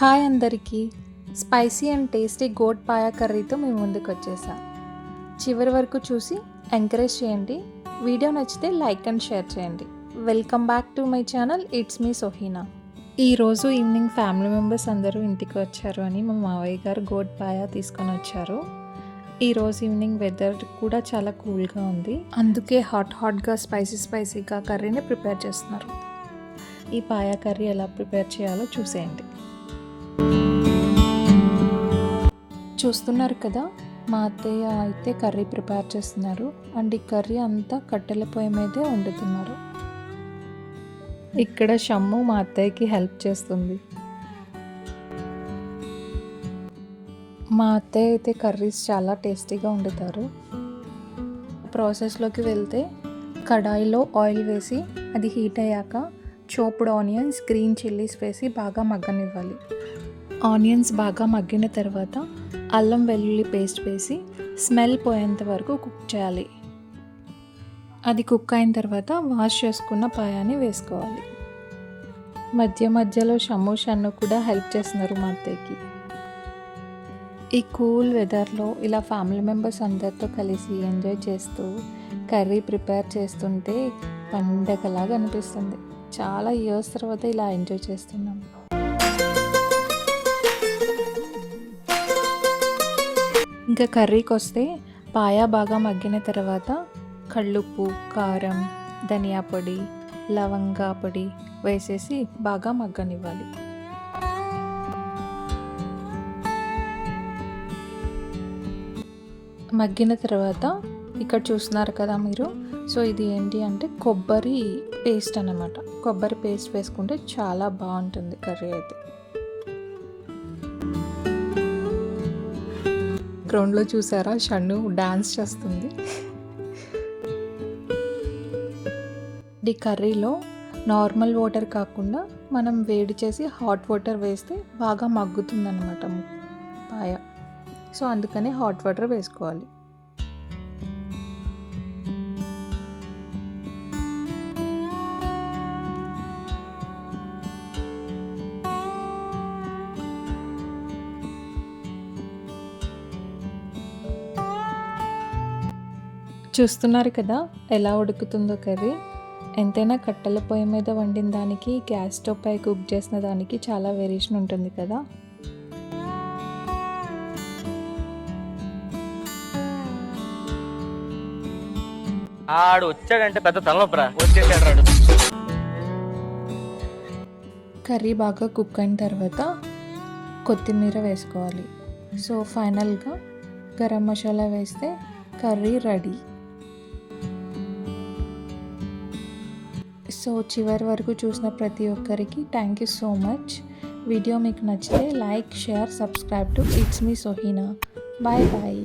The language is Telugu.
హాయ్ అందరికీ. Spicy and tasty goat paya కర్రీతో మేము ముందుకు వచ్చేసాం. చివరి వరకు చూసి ఎంకరేజ్ చేయండి. వీడియో నచ్చితే లైక్ అండ్ షేర్ చేయండి. Welcome back to my channel. It's me Sohina. ఈరోజు ఈవినింగ్ ఫ్యామిలీ మెంబర్స్ అందరూ ఇంటికి వచ్చారు అని మా మావయ్య గారు గోట్ పాయా తీసుకొని వచ్చారు. ఈరోజు ఈవినింగ్ వెదర్ కూడా చాలా కూల్గా ఉంది. అందుకే హాట్ హాట్గా స్పైసీ స్పైసీగా కర్రీని ప్రిపేర్ చేస్తున్నారు. ఈ పాయా కర్రీ ఎలా ప్రిపేర్ చేయాలో చూసేయండి. చూస్తున్నారు కదా మా అత్తయ్య అయితే కర్రీ ప్రిపేర్ చేస్తున్నారు. అండ్ ఈ కర్రీ అంతా కట్టెల పొయ్యి మీదే వండుతున్నారు. ఇక్కడ షమ్ము మా అత్తయ్యకి హెల్ప్ చేస్తుంది. మా అత్తయ్య అయితే కర్రీస్ చాలా టేస్టీగా వండుతారు. ప్రాసెస్లోకి వెళ్తే కడాయిలో ఆయిల్ వేసి అది హీట్ అయ్యాక చోపుడు ఆనియన్స్ గ్రీన్ చిల్లీస్ వేసి బాగా మగ్గనివ్వాలి. ఆనియన్స్ బాగా మగ్గిన తర్వాత అల్లం వెల్లుల్లి పేస్ట్ వేసి స్మెల్ పోయేంత వరకు కుక్ చేయాలి. అది కుక్ అయిన తర్వాత వాష్ చేసుకున్న పాయాన్ని వేసుకోవాలి. మధ్య మధ్యలో షమ్ము కూడా హెల్ప్ చేస్తున్నారు మా అత్తయ్యకి ఈ కూల్ వెదర్లో ఇలా ఫ్యామిలీ మెంబర్స్ అందరితో కలిసి ఎంజాయ్ చేస్తూ కర్రీ ప్రిపేర్ చేస్తుంటే పండగలాగా అనిపిస్తుంది. చాలా ఇయర్స్ తర్వాత ఇలా ఎంజాయ్ చేస్తున్నాం. ఇంకా కర్రీకి వస్తే పాయా బాగా మగ్గిన తర్వాత కళ్ళుప్పు కారం ధనియా పొడి లవంగా పొడి వేసేసి బాగా మగ్గనివ్వాలి. మగ్గిన తర్వాత ఇక్కడ చూస్తున్నారు కదా మీరు సో ఇది ఏంటి అంటే కొబ్బరి పేస్ట్ అన్నమాట. కొబ్బరి పేస్ట్ వేసుకుంటే చాలా బాగుంటుంది కర్రీ అయితే. బ్యాక్గ్రౌండ్లో చూసారా? షన్ను డ్యాన్స్ చేస్తుంది. ఈ కర్రీలో నార్మల్ వాటర్ కాకుండా మనం వేడి చేసి హాట్ వాటర్ వేస్తే బాగా మగ్గుతుందన్నమాట పాయ. సో అందుకని హాట్ వాటర్ వేసుకోవాలి. చూస్తున్నారు కదా ఎలా ఉడుకుతుందో కర్రీ ఎంతైనా కట్టెల పొయ్యి మీద వండిన దానికి గ్యాస్ స్టవ్ పై కుక్ చేసిన దానికి చాలా వేరియేషన్ ఉంటుంది కదా. ఆడు వచ్చాడంటే పెద్ద తలనొప్పరా. వచ్చేసాడు రాడు. కర్రీ బాగా కుక్ అయిన తర్వాత కొత్తిమీర వేసుకోవాలి. సో ఫైనల్గా గరం మసాలా వేస్తే కర్రీ రెడీ. సో చివరి వరకు చూసిన ప్రతి ఒక్కరికి thank you so much video మీకు నచ్చితే like share subscribe to it's me Sohina bye bye